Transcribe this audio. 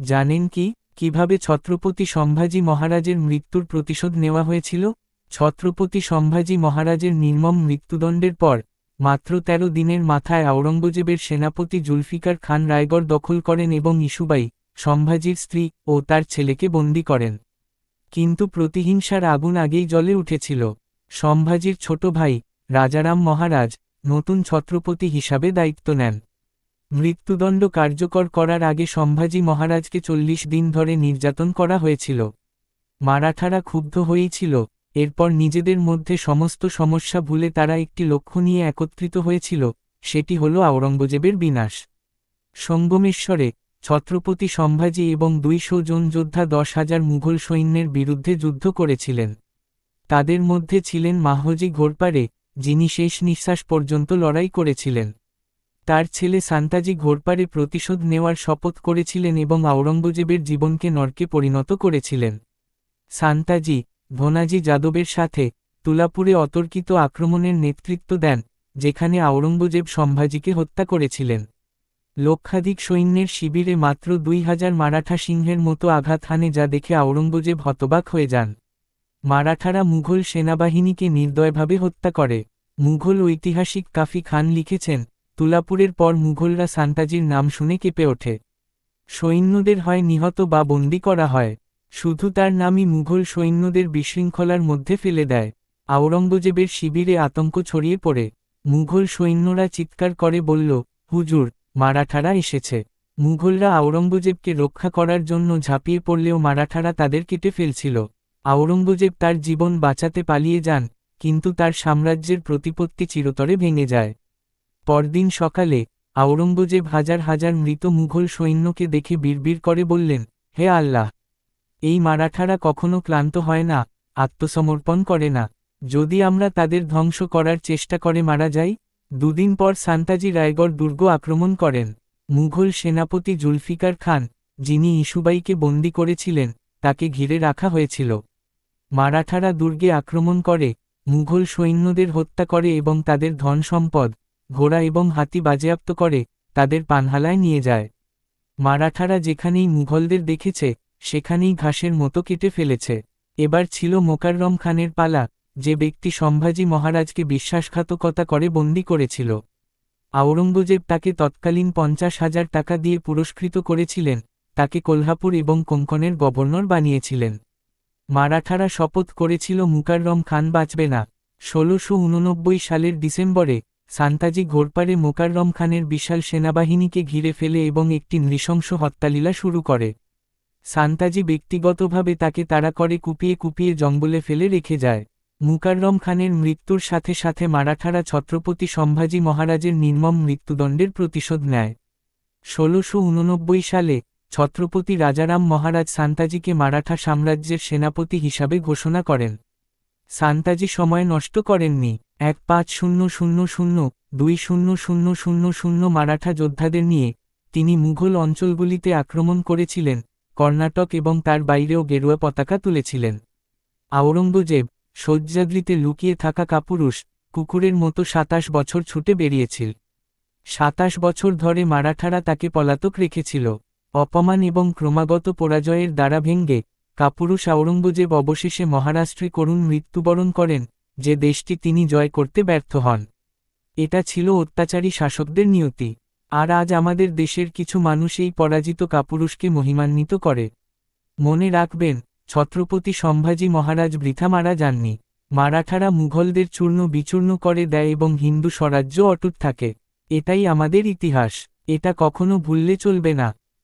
জানেন কি, কীভাবে ছত্রপতি সম্ভাজি মহারাজের মৃত্যুর প্রতিশোধ নেওয়া হয়েছিল? ছত্রপতি সম্ভাজি মহারাজের নির্মম মৃত্যুদণ্ডের পর, মাত্র ১৩ দিনের মাথায় আওরঙ্গজেবের সেনাপতি জুলফিকার খান রায়গড় দখল করেন এবং ইসুবাই সম্ভাজির স্ত্রী ও তার ছেলেকে বন্দী করেন। কিন্তু প্রতিহিংসার আগুন আগেই জ্বলে উঠেছিল। সম্ভাজির ছোট ভাই, রাজারাম মহারাজ, নতুন ছত্রপতি হিসাবে দায়িত্ব নেন। মৃত্যুদণ্ড কার্যকর করার আগে সম্ভাজি মহারাজকে চল্লিশ দিন ধরে নির্যাতন করা হয়েছিল। মারাঠারা ক্ষুব্ধ হয়েছিল এরপর নিজেদের মধ্যে সমস্ত সমস্যা ভুলে তারা একটি লক্ষ্য নিয়ে একত্রিত হয়েছিল, সেটি হল আওরঙ্গজেবের বিনাশ। সঙ্গমেশ্বরে ছত্রপতি সম্ভাজি এবং দুইশো জন যোদ্ধা দশ হাজার মুঘল সৈন্যের বিরুদ্ধে যুদ্ধ করেছিলেন। তাদের মধ্যে ছিলেন মাহজি ঘোরপারে যিনি শেষ নিঃশ্বাস পর্যন্ত লড়াই করেছিলেন। তার ছেলে সান্তাজি ঘোরপারে প্রতিশোধ নেওয়ার শপথ করেছিলেন এবং আওরঙ্গজেবের জীবনকে নরকে পরিণত করেছিলেন। সান্তাজি, ধনাজি যাদবের সাথে তুলাপুরে অতর্কিত আক্রমণের নেতৃত্ব দেন, যেখানে আওরঙ্গজেব সম্ভাজিকে হত্যা করেছিলেন। লক্ষাধিক সৈন্যের শিবিরে মাত্র দুই হাজার মারাঠা সিংহের মতো আঘাত হানে যা দেখে আওরঙ্গজেব হতবাক হয়ে যান। মারাঠারা মুঘল সেনাবাহিনীকে নির্দয়ভাবে হত্যা করে। মুঘল ঐতিহাসিক কাফি খান লিখেছেন তুলাপুরের পর মুঘলরা সান্তাজির নাম শুনে কেঁপে ওঠে। সৈন্যদের হয় নিহত বা বন্দী করা হয়। শুধু তার নামই মুঘল সৈন্যদের বিশৃঙ্খলার মধ্যে ফেলে দেয়। আওরঙ্গজেবের শিবিরে আতঙ্ক ছড়িয়ে পড়ে। মুঘল সৈন্যরা চিৎকার করে বলল, হুজুর, মারাঠারা এসেছে। মুঘলরা আওরঙ্গজেবকে রক্ষা করার জন্য ঝাঁপিয়ে পড়লেও মারাঠারা তাদের কেটে ফেলছিল। আওরঙ্গজেব তার জীবন বাঁচাতে পালিয়ে যান, কিন্তু তার সাম্রাজ্যের প্রতিপত্তি চিরতরে ভেঙে যায়। পরদিন সকালে আওরঙ্গজেব হাজার হাজার মৃত মুঘল সৈন্যকে দেখে বিড়বিড় করে বললেন, হে আল্লাহ! এই মারাঠারা কখনো ক্লান্ত হয় না, আত্মসমর্পণ করে না। যদি আমরা তাদের ধ্বংস করার চেষ্টা করে মারা যাই, দুদিন পর সান্তাজি রায়গড় দুর্গ আক্রমণ করেন। মুঘল সেনাপতি জুলফিকার খান, যিনি ইসুবাইকে বন্দী করেছিলেন, তাকে ঘিরে রাখা হয়েছিল। মারাঠারা দুর্গে আক্রমণ করে, মুঘল সৈন্যদের হত্যা করে এবং তাদের ধন সম্পদ ঘোড়া এবং হাতি বাজেয়াপ্ত করে, তাদের পানহালায় নিয়ে যায়। মারাঠারা যেখানেই মুঘলদের দেখেছে, সেখানেই ঘাসের মতো কেটে ফেলেছে। এবার ছিল মোকাররম খানের পালা, যে ব্যক্তি সম্ভাজি মহারাজকে বিশ্বাসঘাতকতা করে বন্দী করেছিল। আওরঙ্গজেব তাকে তৎকালীন পঞ্চাশ হাজার টাকা দিয়ে পুরস্কৃত করেছিলেন, তাকে কোলহাপুর এবং কোঙ্কনের গভর্নর বানিয়েছিলেন। মারাঠারা শপথ করেছিল, মুকাররম খান বাঁচবে না। ষোলোশো সালের ডিসেম্বরে সান্তাজি ঘোরপাড়ে মোকাররম খানের বিশাল সেনাবাহিনীকে ঘিরে ফেলে এবং একটি নৃশংস হত্যালীলা শুরু করে। সান্তাজি ব্যক্তিগতভাবে তাকে তাড়া করে কুপিয়ে কুপিয়ে জঙ্গলে ফেলে রেখে যায়। মুকাররম খানের মৃত্যুর সাথে সাথে মারাঠারা ছত্রপতি সম্ভাজি মহারাজের নির্মম মৃত্যুদণ্ডের প্রতিশোধ নেয়। ষোলোশো সালে ছত্রপতি রাজারাম মহারাজ সান্তাজিকে মারাঠা সাম্রাজ্যের সেনাপতি হিসাবে ঘোষণা করেন। সান্তাজি সময় নষ্ট করেননি, এক পাঁচ শূন্য শূন্য শূন্য, দুই শূন্য শূন্য শূন্য শূন্য মারাঠা যোদ্ধাদের নিয়ে তিনি মুঘল অঞ্চলগুলিতে আক্রমণ করেছিলেন, কর্ণাটক এবং তার বাইরেও গেরুয়া পতাকা তুলেছিলেন। আওরঙ্গজেব শয্যাদ্রিতে লুকিয়ে থাকা কাপুরুষ কুকুরের মতো সাতাশ বছর ছুটে বেরিয়েছিল। সাতাশ বছর ধরে মারাঠারা তাকে পলাতক রেখেছিল, অপমান এবং ক্রমাগত পরাজয়ের দ্বারা ভেঙ্গে কাপুরুষ আওরঙ্গজেব অবশেষে মহারাষ্ট্রে করুণ মৃত্যুবরণ করেন, যে দেশটি তিনি জয় করতে ব্যর্থ হন। এটা ছিল অত্যাচারী শাসকদের নিয়তি। আর আজ আমাদের দেশের কিছু মানুষ এই পরাজিত কাপুরুষকে মহিমান্বিত করে। মনে রাখবেন, ছত্রপতি সম্ভাজি মহারাজ বৃথা মারা যাননি। মারাঠারা মুঘলদের চূর্ণ বিচূর্ণ করে দেয় এবং হিন্দু স্বরাজ্য অটুট থাকে। এটাই আমাদের ইতিহাস। এটা কখনো ভুললে চলবে না।